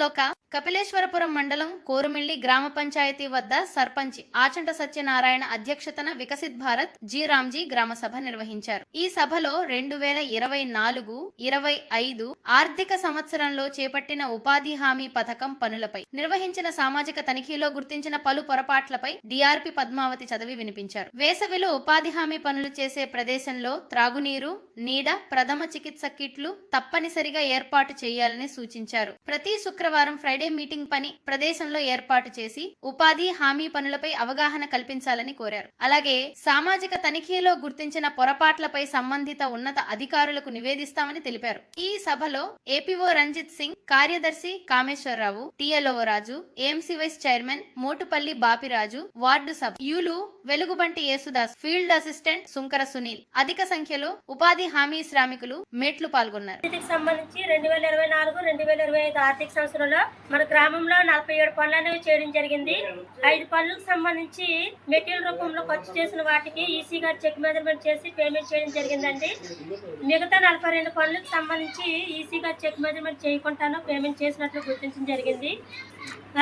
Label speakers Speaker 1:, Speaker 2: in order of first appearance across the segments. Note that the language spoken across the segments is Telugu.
Speaker 1: పక్క కపిలేశ్వరపురం మండలం కోరుమిల్లి గ్రామ పంచాయతీ వద్ద సర్పంచ్ ఆచంట సత్యనారాయణ అధ్యక్షతన వికసిత్ భారత్ జీ రామ్జీ గ్రామ సభ నిర్వహించారు. ఈ సభలో రెండు వేల ఇరవై నాలుగు ఇరవై ఐదు ఆర్థిక సంవత్సరంలో చేపట్టిన ఉపాధి హామీ పథకం పనులపై నిర్వహించిన సామాజిక తనిఖీలో గుర్తించిన పలు పొరపాట్లపై డిఆర్పి పద్మావతి చదివి వినిపించారు. వేసవిలో ఉపాధి హామీ పనులు చేసే ప్రదేశంలో త్రాగునీరు నీడ ప్రథమ చికిత్స కిట్లు తప్పనిసరిగా ఏర్పాటు చేయాలని సూచించారు. ప్రతి శుక్రవారం ఫ్రైడే మీటింగ్ పని ప్రదేశంలో ఏర్పాటు చేసి ఉపాధి హామీ పనులపై అవగాహన కల్పించాలని కోరారు. అలాగే సామాజిక తనిఖీలో గుర్తించిన పొరపాట్లపై సంబంధిత ఉన్నత అధికారులకు నివేదిస్తామని తెలిపారు. ఈ సభలో ఏపీఓ రంజిత్ సింగ్ కార్యదర్శి Kameswararao TLO Raju AMC vice chairman Motupalli Bapiraju ward సభ్యులు వెలుగుబంటి యేసుదాస్ ఫీల్డ్ అసిస్టెంట్ సుంకర సునీల్ అధిక సంఖ్యలో ఉపాధి హామీ శ్రామికులు మేట్లు పాల్గొన్నారు.
Speaker 2: సంబంధించి రెండు వేల ఇరవై నాలుగు రెండు వేల ఇరవై ఐదు ఆర్థిక సంవత్సరంలో మన గ్రామంలో నలభై ఏడు పనులు అనేవి చేయడం జరిగింది. ఐదు పనులకు సంబంధించి మెటీరియల్ రూపంలో ఖర్చు చేసిన వాటికి ఈసీ గారు చెక్ మెజర్మెంట్ చేసి పేమెంట్ చేయడం జరిగిందండి. మిగతా నలభై రెండు పనులకు సంబంధించి ఈసీ గారు చెక్ మెజర్మెంట్ చేయకుండాను పేమెంట్ చేసినట్లు గుర్తించడం జరిగింది.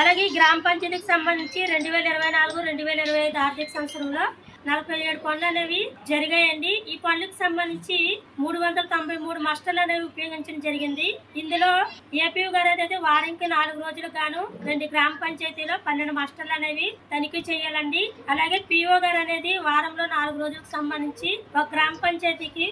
Speaker 2: అలాగే ఈ గ్రామ పంచాయతీకి సంబంధించి రెండు వేల ఇరవై నాలుగు రెండు వేల ఇరవై ఐదు ఆర్థిక సంవత్సరంలో నలభై ఏడు పనులు అనేవి జరిగాయండి. ఈ పనులకు సంబంధించి మూడు వందల తొంభై మూడు మస్టర్లు అనేవి ఉపయోగించడం జరిగింది. ఇందులో ఏపీ గారు అయితే వారానికి నాలుగు రోజులు గాను రెండు గ్రామ పంచాయతీలో పన్నెండు మస్టర్లు అనేవి తనిఖీ చేయాలండి. అలాగే పిఓ గారు అనేది వారంలో నాలుగు రోజులకు సంబంధించి ఒక గ్రామ పంచాయతీకి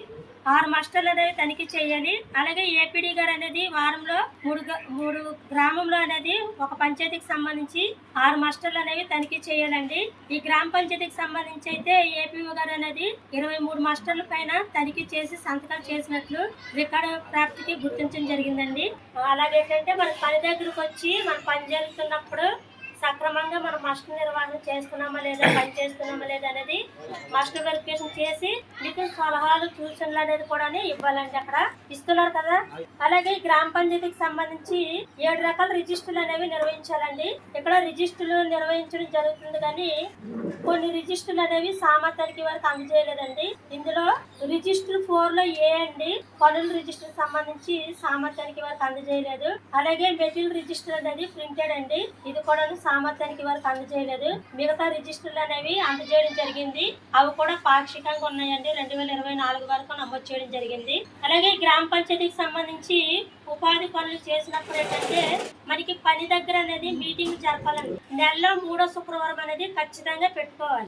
Speaker 2: ఆరు మాస్టర్లు అనేవి తనిఖీ చేయాలి. అలాగే ఏపీడీ గారు అనేది వారంలో మూడు మూడు గ్రామంలో అనేది ఒక పంచాయతీకి సంబంధించి ఆరు మాస్టర్లు అనేవి తనిఖీ చేయాలండి. ఈ గ్రామ పంచాయతీకి సంబంధించి అయితే ఏపీఓ గారు అనేది ఇరవై మూడు మాస్టర్ల పైన తనిఖీ చేసి సంతకాలు చేసినట్లు రికార్డు ప్రాప్తికి గుర్తించడం జరిగిందండి. అలాగే ఏంటంటే మన పని దగ్గరకు వచ్చి మన పని జరుగుతున్నప్పుడు సక్రమంగా మనం మాస్టర్ నిర్వహణ చేస్తున్నామా లేదా పని చేస్తున్నామా లేదా అనేది మాస్టర్ వెరిఫికేషన్ చేసి మీకు సలహాలు సూచనలు అనేది కూడా ఇవ్వాలండి అక్కడ. ఇస్తున్నారు కదా? అలాగే గ్రామ పంచాయతీకి సంబంధించి ఏడు రకాల రిజిస్టర్లు అనేవి నిర్వహించాలండి. ఇక్కడ రిజిస్టర్లు నిర్వహించడం జరుగుతుంది కానీ కొన్ని రిజిస్టర్లు అనేవి సామర్థ్యానికి వరకు అందజేయలేదండి. ఇందులో రిజిస్టర్ ఫోర్లో ఏ అండి పనుల రిజిస్టర్ సంబంధించి సామర్థ్యానికి వరకు అందజేయలేదు. అలాగే మెటీరియల్ రిజిస్టర్ అనేది ప్రింటెడ్ అండి. ఇది కూడా సామర్థ్యానికి వరకు అందజేయలేదు. మిగతా రిజిస్టర్లు అనేవి అందజేయడం జరిగింది. అవి కూడా పాక్షికంగా ఉన్నాయండి. రెండు వేల ఇరవై నాలుగు వరకు నమోదు చేయడం జరిగింది. అలాగే గ్రామ పంచాయతీకి సంబంధించి ఉపాధి పనులు చేసినప్పుడు ఏంటంటే మనకి పని దగ్గర అనేది మీటింగ్ జరపాలండి. నెలలో మూడో శుక్రవారం అనేది ఖచ్చితంగా పెట్టుకోవాలి.